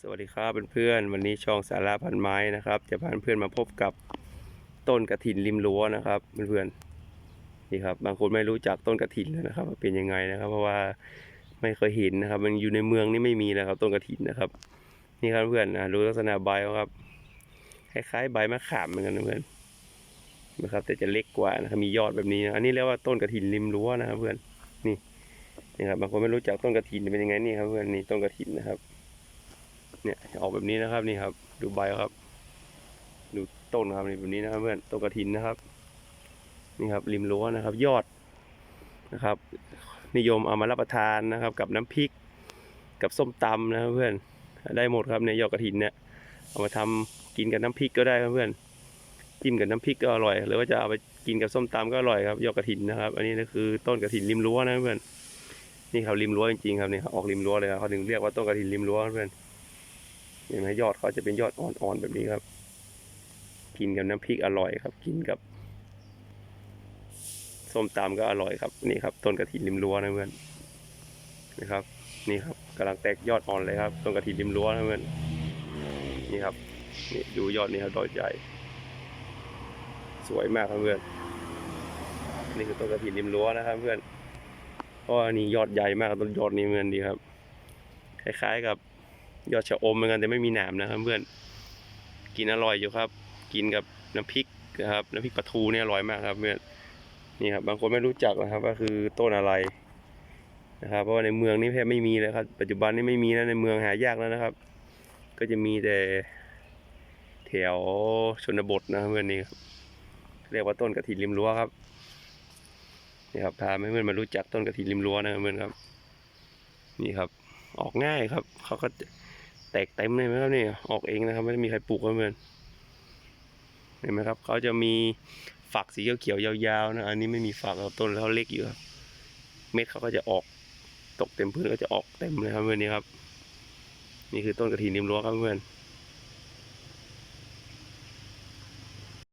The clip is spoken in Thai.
สวัสดีครับเพื่อนๆวันนี้ช่องสาราพันไม้นะครับ จะพาเพื่อนมาพบกับต้นกระถินริมรั้วนะครับเพื่อนๆนี่ครับบางคนไม่รู้จักต้นกระถินเลยนะครับเป็นยังไงนะครับ เพราะว่าไม่เคยเห็นนะครับ มันอยู่ในเมืองนี่ไม่มีนะครับ ต้นกระถินนะครับ นี่ครับเพื่อนนะดูลักษณะใบครับคล้ายๆใบมะขามเหมือนกันเพื่อนนะครับ แต่จะเล็กกว่านะครับมียอดแบบนี้นะอันนี้เรียกว่าต้นกระถินริมรั้วนะครับ เพื่อนนี่นี่ครับบางคนไม่รู้จักต้นกระถินเป็นยังไงนี่ครับเพื่อนนี่ต้นกระถินนะครับ เนี่ยออกแบบนี้นะครับนี่ครับ ดูใบครับ ดูต้นครับนี่แบบนี้นะครับเพื่อนต้นกระถินนะครับ นี่ครับริมรั้วนะครับ ยอดนะครับ นิยมเอามารับประทานนะครับ กับน้ำพริก กับส้มตำนะครับเพื่อนได้หมดครับในยอดกระถินเนี่ยเอามาทำกินกับน้ำพริกก็ได้ครับเพื่อนจิ้มกับน้ำพริกก็อร่อย หรือว่าจะเอาไปกินกับส้มตำก็อร่อยครับยอดกระถินนะครับ อันนี้ก็คือต้นกระถินริมรั้วนะเพื่อนนี่ครับริมรั้วจริงๆครับนี่ครับออกริมรั้วเลยครับเขาถึงเรียกว่าต้นกระถินริมรั้วเพื่อน เห็นไหมยอดเขาจะเป็นยอดอ่อนๆแบบนี้ครับ กินกับน้ำพริกอร่อยครับ กินกับส้มตำก็อร่อยครับนี่ครับ ต้นกระถินริมรั้วนะเพื่อนนะครับ นี่ครับกำลังแตกยอดอ่อนเลยครับ ต้นกระถินริมรั้วนะเพื่อนนี่ครับนี่ดูยอดนี่ครับดอกใหญ่สวยมากครับเพื่อนนี่คือต้นกระถินริมรั้วนะครับ เพื่อนเพราะว่านี่ยอดใหญ่มากต้นยอดนี้เพื่อนดีครับ คล้ายๆกับ ยอดชะอมเหมือนกันแต่ไม่มีหนามนะครับเพื่อนกินอร่อยอยู่ครับ กินกับน้ำพริกนะครับน้ำพริกปลาทูเนี่ยอร่อยมากครับเพื่อนนี่ครับบางคนไม่รู้จักนะครับว่าคือต้นอะไรนะครับ เพราะว่าในเมืองนี่แทบไม่มีเลยครับปัจจุบันนี่ไม่มีแล้วในเมืองหายากแล้วนะครับ ก็จะมีแต่แถวชนบทนะครับเพื่อนนี่ครับเรียกว่าต้นกระถินริมรั้วครับนี่ครับพาเพื่อนมารู้จักต้นกระถินริมรั้วนะเพื่อนครับ นี่ครับ ออกง่ายครับเขาก็ แตกเต็มเลยไหมครับนี่ออกเองนะครับไม่ได้มีใครปลูกครับเพื่อนเห็นไหมครับเขาจะมีฝักสีเขียวๆยาวๆนะ อันนี้ไม่มีฝักครับต้นเขาเล็กอยู่ครับเม็ดเขาก็จะออกตกเต็มพื้นก็จะออกเต็มเลยครับเพื่อนนี่ครับ นี่คือต้นกระถินริมรั้วครับเพื่อน